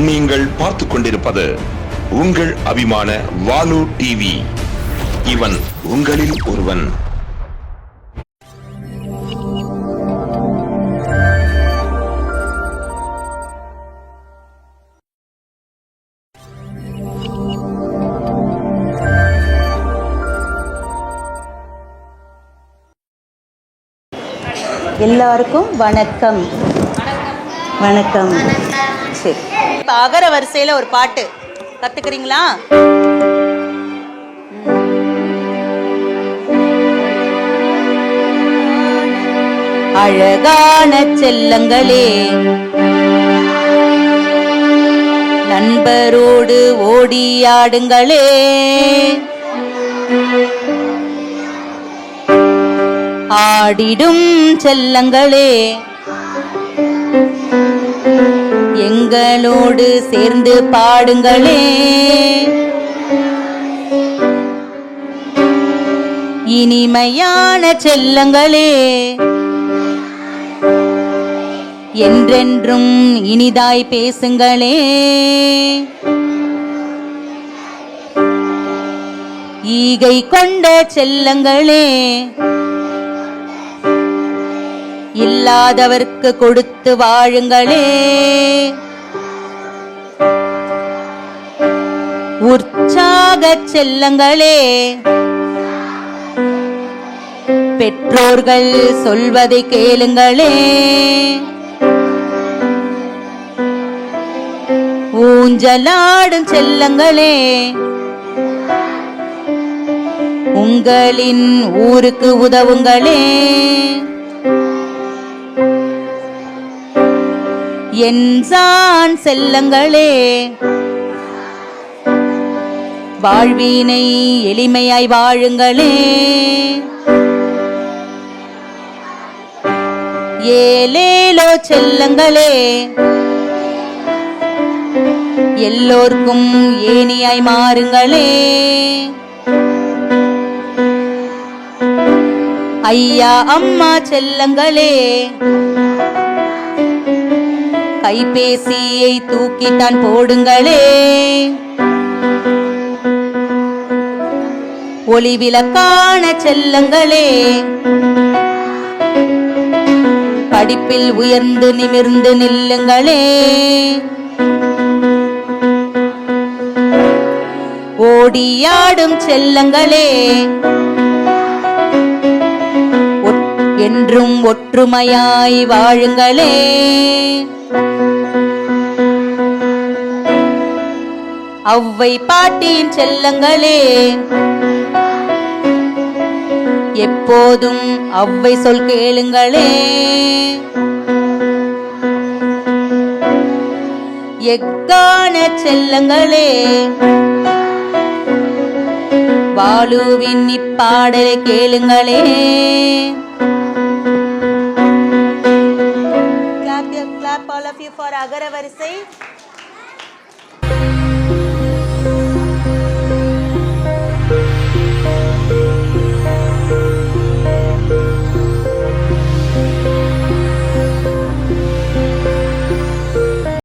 நீங்கள் பார்த்து கொண்டிருப்பது உங்கள் அபிமான வாலு டிவி இவன் உங்களில் ஒருவன். எல்லாருக்கும் வணக்கம். வணக்கம். சரி. இப்போ அகர வரிசையில் ஒரு பாட்டு. கற்றுக்குறீங்களா அழகான செல்லங்களே நண்பரோடு ஓடியாடுங்களே. ஆடிடும் செல்லங்களே எங்களோடு சேர்ந்து பாடுங்களே. இனிமையான செல்லங்களே. என்றென்றும் இனிதாய் பேசுங்களே. ஈகை கொண்ட செல்லங்களே. இல்லாதவர்க்கு கொடுத்து வாழுங்களே. உற்சாக செல்லங்களே. பெற்றோர்கள் சொல்வதை கேளுங்களே. ஊஞ்சலாடும் செல்லங்களே. உங்களின் ஊருக்கு உதவுங்களே. என்சான் செல்லங்களே. வாழ்வினை எளிமையாய் வாழுங்களே. ஏலேலோ செல்லங்களே. எல்லோர்க்கும் ஏனியாய் மாறுங்களே. ஐயா அம்மா செல்லங்களே. கைபேசியை தூக்கித்தான் போடுங்களே. ஒளிவிளக்கான செல்லங்களே. படிப்பில் உயர்ந்து நிமிர்ந்து நில்லுங்களே. ஓடியாடும் செல்லங்களே. ஒட்- என்றும் ஒற்றுமையாய் வாழுங்களே. அவ்வை பாட்டியின் செல்லங்களே. எப்போதும் அவ்வை சொல் கேளுங்களே. எக்கான செல்லங்களே. பாலுவின் இப்பாடலை கேளுங்களே. Clap your clap all of you for அகர வரிசை.